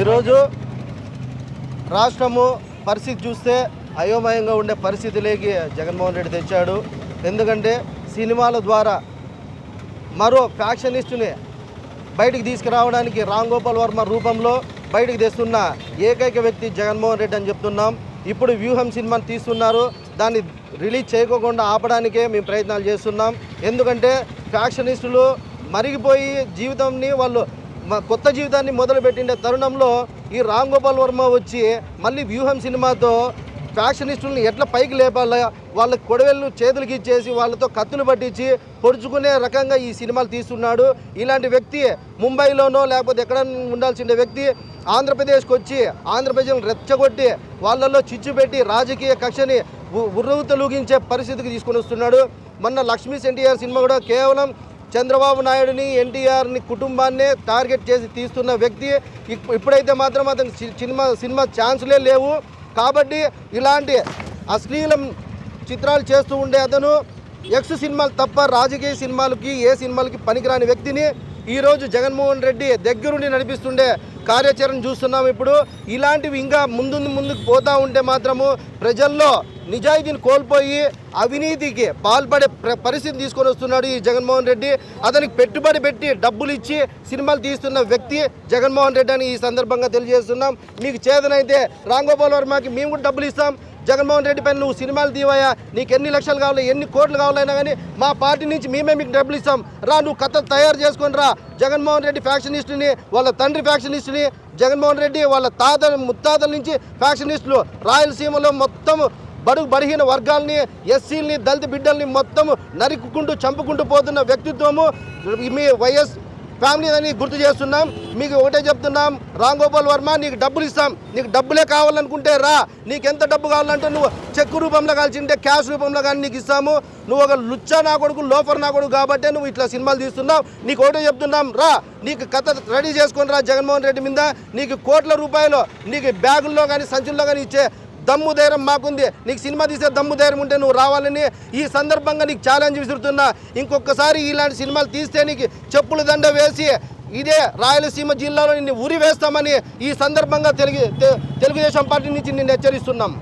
ఈరోజు రాష్ట్రము పరిస్థితి చూస్తే అయోమయంగా ఉండే పరిస్థితిలోకి జగన్మోహన్ రెడ్డి తెచ్చాడు. ఎందుకంటే సినిమాల ద్వారా మరో ఫ్యాక్షనిస్టుని బయటికి తీసుకురావడానికి రామ్ గోపాల్ వర్మ రూపంలో బయటికి తెస్తున్న ఏకైక వ్యక్తి జగన్మోహన్ రెడ్డి అని చెప్తున్నాం. ఇప్పుడు వ్యూహం సినిమాని తీస్తున్నారు. దాన్ని రిలీజ్ చేయకోకుండా ఆపడానికే మేము ప్రయత్నాలు చేస్తున్నాం. ఎందుకంటే ఫ్యాక్షనిస్టులు మరిగిపోయి జీవితాన్ని వాళ్ళు కొత్త జీవితాన్ని మొదలుపెట్టిన తరుణంలో ఈ రామ్ గోపాల్ వర్మ వచ్చి మళ్ళీ వ్యూహం సినిమాతో ఫ్యాక్షనిస్టులను ఎట్లా పైకి లేపాలా? వాళ్ళ కొడవెళ్ళు చేతులకి ఇచ్చేసి వాళ్ళతో కత్తులు పట్టించి పొడుచుకునే రకంగా ఈ సినిమాలు తీస్తున్నాడు. ఇలాంటి వ్యక్తి ముంబైలోనో లేకపోతే ఎక్కడ ఉండాల్సిన వ్యక్తి ఆంధ్రప్రదేశ్కి వచ్చి ఆంధ్రప్రదేశ్ని రెచ్చగొట్టి వాళ్ళల్లో చిచ్చు పెట్టి రాజకీయ కక్షని ఉ- పరిస్థితికి తీసుకొని వస్తున్నాడు మొన్న లక్ష్మీ ఎన్టీఆర్ సినిమా కూడా కేవలం చంద్రబాబు నాయుడుని ఎన్టీఆర్ని కుటుంబాన్నే టార్గెట్ చేసి తీస్తున్న వ్యక్తి ఇప్- ఇప్పుడైతే మాత్రం అతని సి- సినిమా సినిమా ఛాన్సులే లేవు. కాబట్టి ఇలాంటి అశ్లీలం చిత్రాలు చేస్తూ ఉండే అతను ఎక్స్ సినిమాలు తప్ప రాజకీయ సినిమాలకి ఏ సినిమాలకి పనికిరాని వ్యక్తిని ఈరోజు జగన్మోహన్ రెడ్డి దగ్గరుండి నడిపిస్తుండే కార్యాచరణ చూస్తున్నాం ఇప్పుడు. ఇలాంటివి ఇంకా ముందు ముందుకు పోతూ ఉంటే మాత్రము ప్రజల్లో నిజాయితీని కోల్పోయి అవినీతికి పాల్పడే పరిస్థితి తీసుకొని వస్తున్నాడు ఈ జగన్మోహన్ రెడ్డి. అతనికి పెట్టుబడి పెట్టి డబ్బులు ఇచ్చి సినిమాలు తీస్తున్న వ్యక్తి జగన్మోహన్ రెడ్డి అని ఈ సందర్భంగా తెలియజేస్తున్నాం. మీకు చేతనైతే రాంగోపాల్ వర్మకి మేము కూడా డబ్బులు ఇస్తాం. జగన్మోహన్ రెడ్డి పైన నువ్వు సినిమాలు తీవయా నీకు ఎన్ని లక్షలు కావాలి ఎన్ని కోట్లు కావాలైనా కానీ మా పార్టీ నుంచి మేమే మీకు డబ్బులు ఇస్తాం. రా నువ్వు కథ తయారు చేసుకొని రా. జగన్మోహన్ రెడ్డి ఫ్యాక్షనిస్టుని వాళ్ళ తండ్రి ఫ్యాక్షనిస్టుని జగన్మోహన్ రెడ్డి వాళ్ళ తాత ముత్తాతల నుంచి ఫ్యాక్షనిస్టులు రాయలసీమలో మొత్తం బడుగు బలహీన వర్గాల్ని ఎస్సీల్ని దళిత బిడ్డల్ని మొత్తం నరుక్కుంటూ చంపుకుంటూ పోతున్న వ్యక్తిత్వము. మీ వైఎస్ ఫ్యామిలీ అని గుర్తు చేస్తున్నాం. మీకు ఒకటే చెప్తున్నాం రామ్ గోపాల్ వర్మ నీకు డబ్బులు ఇస్తాం. నీకు డబ్బులే కావాలనుకుంటే రా. నీకు ఎంత డబ్బు కావాలంటే నువ్వు చెక్ రూపంలో కలిసింటే క్యాష్ రూపంలో కానీ నీకు ఇస్తాము. నువ్వు ఒక లుచ్చా నా కొడుకు లోఫర్ నా కొడుకు కాబట్టే నువ్వు ఇట్లా సినిమాలు తీస్తున్నావు. నీకు ఒకటే చెప్తున్నాం రా. నీకు కథ రెడీ చేసుకుని రా జగన్మోహన్ రెడ్డి మీద. నీకు కోట్ల రూపాయలు నీకు బ్యాగుల్లో కానీ సంచుల్లో కానీ ఇచ్చే దమ్ము ధైర్యం మాకుంది. నీకు సినిమా తీసే దమ్ము ధైర్యం ఉంటే నువ్వు రావాలని ఈ సందర్భంగా నీకు ఛాలెంజ్ విసురుతున్నా. ఇంకొకసారి ఇలాంటి సినిమాలు తీస్తే నీకు చెప్పులు దండ వేసి ఇదే రాయలసీమ జిల్లాలో నిన్ను ఉరి వేస్తామని ఈ సందర్భంగా తెలుగు తెలుగుదేశం పార్టీ నుంచి నిన్ను హెచ్చరిస్తున్నాం.